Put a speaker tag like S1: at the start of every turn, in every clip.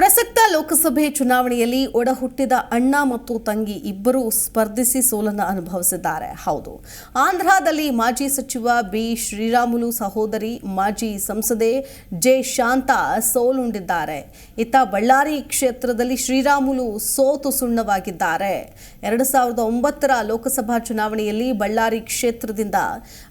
S1: ಪ್ರಸಕ್ತ ಲೋಕಸಭೆ ಚುನಾವಣೆಯಲ್ಲಿ ಒಡಹುಟ್ಟಿದ ಅಣ್ಣ ಮತ್ತು ತಂಗಿ ಇಬ್ಬರೂ ಸ್ಪರ್ಧಿಸಿ ಸೋಲನ್ನು ಅನುಭವಿಸಿದ್ದಾರೆ. ಹೌದು. ಆಂಧ್ರದಲ್ಲಿ ಮಾಜಿ ಸಚಿವ ಬಿ. ಶ್ರೀರಾಮುಲು ಸಹೋದರಿ, ಮಾಜಿ ಸಂಸದೆ ಜೆ. ಶಾಂತಾ ಸೋಲುಂಡಿದ್ದಾರೆ. ಇತ್ತ ಬಳ್ಳಾರಿ ಕ್ಷೇತ್ರದಲ್ಲಿ ಶ್ರೀರಾಮುಲು ಸೋತು ಸುಣ್ಣವಾಗಿದ್ದಾರೆ. ಎರಡು ಸಾವಿರದ ಒಂಬತ್ತರ ಲೋಕಸಭಾ ಚುನಾವಣೆಯಲ್ಲಿ ಬಳ್ಳಾರಿ ಕ್ಷೇತ್ರದಿಂದ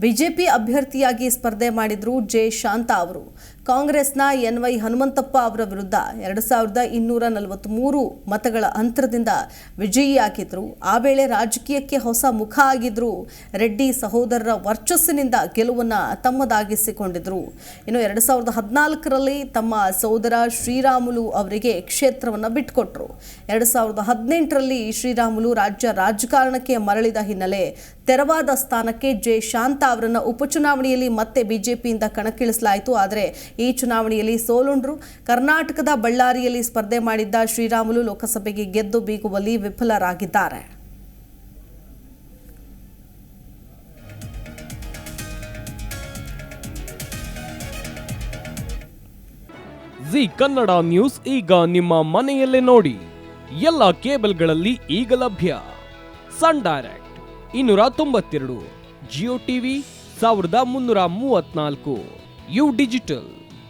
S1: ಬಿಜೆಪಿ ಅಭ್ಯರ್ಥಿಯಾಗಿ ಸ್ಪರ್ಧೆ ಮಾಡಿದ್ರು ಜೆ. ಶಾಂತಾ ಅವರು. ಕಾಂಗ್ರೆಸ್ನ ಎನ್ ವೈ ಹನುಮಂತಪ್ಪ ಅವರ ವಿರುದ್ಧ ಎರಡು ಸಾವಿರದ ಇನ್ನೂರ ನಲವತ್ತ್ಮೂರು ಮತಗಳ ಅಂತರದಿಂದ ವಿಜಯಿಯಾಗಿದ್ರು ಆ ವೇಳೆ ರಾಜಕೀಯಕ್ಕೆ ಹೊಸ ಮುಖ ಆಗಿದ್ರು. ರೆಡ್ಡಿ ಸಹೋದರರ ವರ್ಚಸ್ಸಿನಿಂದ ಗೆಲುವನ್ನು ತಮ್ಮದಾಗಿಸಿಕೊಂಡಿದ್ರು. ಇನ್ನು ಎರಡು ಸಾವಿರದ ಹದಿನಾಲ್ಕರಲ್ಲಿ ತಮ್ಮ ಸಹೋದರ ಶ್ರೀರಾಮುಲು ಅವರಿಗೆ ಕ್ಷೇತ್ರವನ್ನು ಬಿಟ್ಟುಕೊಟ್ರು ಎರಡು ಸಾವಿರದ ಹದಿನೆಂಟರಲ್ಲಿ ಶ್ರೀರಾಮುಲು ರಾಜ್ಯ ರಾಜಕಾರಣಕ್ಕೆ ಮರಳಿದ ಹಿನ್ನೆಲೆ ತೆರವಾದ ಸ್ಥಾನಕ್ಕೆ ಜೆ ಶಾಂತಾ ಅವರನ್ನು ಉಪಚುನಾವಣೆಯಲ್ಲಿ ಮತ್ತೆ ಬಿಜೆಪಿಯಿಂದ ಕಣಕ್ಕಿಳಿಸಲಾಯಿತು. ಆದರೆ ಈ ಚುನಾವಣೆಯಲ್ಲಿ ಸೋಲುಂಡ್ರು. ಕರ್ನಾಟಕದ ಬಳ್ಳಾರಿಯಲ್ಲಿ ಸ್ಪರ್ಧೆ ಮಾಡಿದ್ದ ಶ್ರೀರಾಮುಲು ಲೋಕಸಭೆಗೆ ಗೆದ್ದು ಬೀಗುವಲ್ಲಿ ವಿಫಲರಾಗಿದ್ದಾರೆ.
S2: ಜಿ ಕನ್ನಡ ನ್ಯೂಸ್ ಈಗ ನಿಮ್ಮ ಮನೆಯಲ್ಲೇ ನೋಡಿ. ಎಲ್ಲ ಕೇಬಲ್ಗಳಲ್ಲಿ ಈಗ ಲಭ್ಯ. ಸನ್ ಡೈರೆಕ್ಟ್ ಇನ್ನೂರ ತೊಂಬತ್ತೆರಡು, ಜಿಯೋ ಟಿವಿ ಸಾವಿರದ ಮುನ್ನೂರ ಮೂವತ್ನಾಲ್ಕು ಯು ಡಿಜಿಟಲ್.